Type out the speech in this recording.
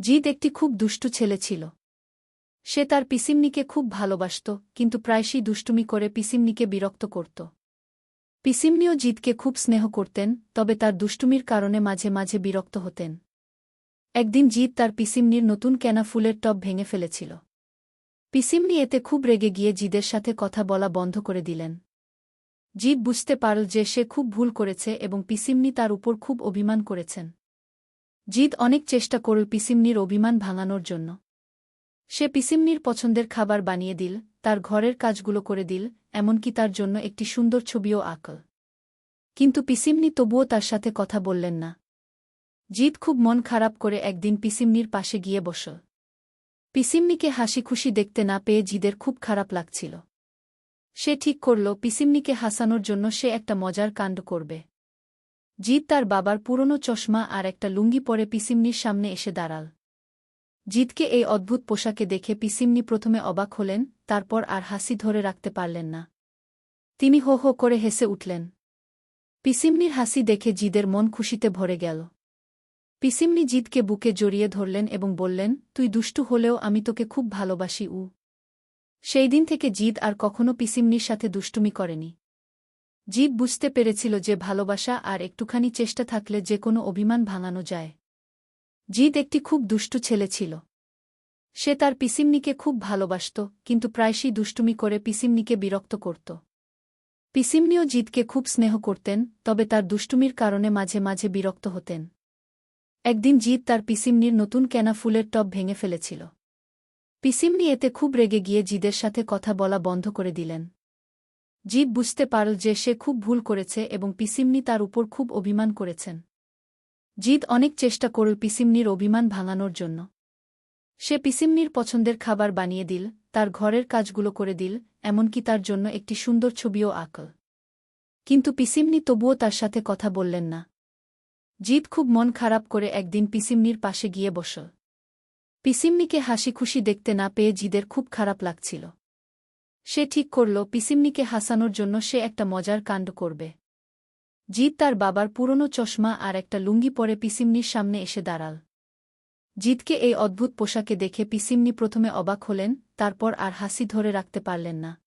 জিদ একটি খুব দুষ্টু ছেলে ছিল। সে তার পিসিমনিকে খুব ভালোবাসত, কিন্তু প্রায়শই দুষ্টুমি করে পিসিমনিকে বিরক্ত করত। পিসিমনিও জিদকে খুব স্নেহ করতেন, তবে তার দুষ্টুমির কারণে মাঝে মাঝে বিরক্ত হতেন। একদিন জিদ তার পিসিমনির নতুন কেনা ফুলের টব ভেঙে ফেলেছিল। পিসিমনি এতে খুব রেগে গিয়ে জিদের সাথে কথা বলা বন্ধ করে দিলেন। জিদ বুঝতে পারল যে সে খুব ভুল করেছে এবং পিসিমনি তার উপর খুব অভিমান করেছেন। জিদ অনেক চেষ্টা করল পিসিমনির অভিমান ভাঙানোর জন্য। সে পিসিমনির পছন্দের খাবার বানিয়ে দিল, তার ঘরের কাজগুলো করে দিল, এমনকি তার জন্য একটি সুন্দর ছবিও আঁকল। কিন্তু পিসিমনি তবুও তার সাথে কথা বললেন না। জিদ খুব মন খারাপ করে একদিন পিসিমনির পাশে গিয়ে বসল। পিসিমনিকে হাসি খুশি দেখতে না পেয়ে জিদের খুব খারাপ লাগছিল। সে ঠিক করল, পিসিমনিকে হাসানোর জন্য সে একটা মজার কাণ্ড করবে। জিদ তার বাবার পুরনো চশমা আর একটা লুঙ্গি পরে পিসিমনির সামনে এসে দাঁড়াল। জিদকে এই অদ্ভুত পোশাকে দেখে পিসিমনি প্রথমে অবাক হলেন, তারপর আর হাসি ধরে রাখতে পারলেন না। তিনি হো হো করে হেসে উঠলেন। পিসিমনির হাসি দেখে জিদের মন খুশিতে ভরে গেল। পিসিমনি জিদকে বুকে জড়িয়ে ধরলেন এবং বললেন, তুই দুষ্টু হলেও আমি তোকে খুব ভালোবাসি, উ। সেই দিন থেকে জিদ আর কখনো পিসিমনির সাথে দুষ্টুমি করেনি। জিদ বুঝতে পেরেছিল যে ভালোবাসা আর একটুখানি চেষ্টা থাকলে যে কোনো অভিমান ভাঙানো যায়। জিদ একটি খুব দুষ্টু ছেলে ছিল। সে তার পিসিমনিকে খুব ভালোবাসত, কিন্তু প্রায়শই দুষ্টুমি করে পিসিমনিকে বিরক্ত করত। পিসিমনিও জিদকে খুব স্নেহ করতেন, তবে তার দুষ্টুমির কারণে মাঝে মাঝে বিরক্ত হতেন। একদিন জিদ তার পিসিমনির নতুন কেনা ফুলের টব ভেঙে ফেলেছিল। পিসিমনি এতে খুব রেগে গিয়ে জিদের সাথে কথা বলা বন্ধ করে দিলেন। জিদ বুঝতে পারল যে সে খুব ভুল করেছে এবং পিসিমনি তার উপর খুব অভিমান করেছেন। জিদ অনেক চেষ্টা করল পিসিমনির অভিমান ভাঙানোর জন্য। সে পিসিমনির পছন্দের খাবার বানিয়ে দিল, তার ঘরের কাজগুলো করে দিল, এমনকি তার জন্য একটি সুন্দর ছবিও আঁকল। কিন্তু পিসিমনি তবুও তার সাথে কথা বললেন না। জিদ খুব মন খারাপ করে একদিন পিসিমনির পাশে গিয়ে বসল। পিসিমনিকে হাসি খুশি দেখতে না পেয়ে জিদের খুব খারাপ লাগছিল। সে ঠিক করল পিসিমনিকে হাসানোর জন্য সে একটা মজার কাণ্ড করবে। জিৎ তার বাবার পুরনো চশমা আর একটা লুঙ্গি পরে পিসিমনির সামনে এসে দাঁড়াল। জিদকে এই অদ্ভুত পোশাকে দেখে পিসিমনি প্রথমে অবাক হলেন, তারপর আর হাসি ধরে রাখতে পারলেন না।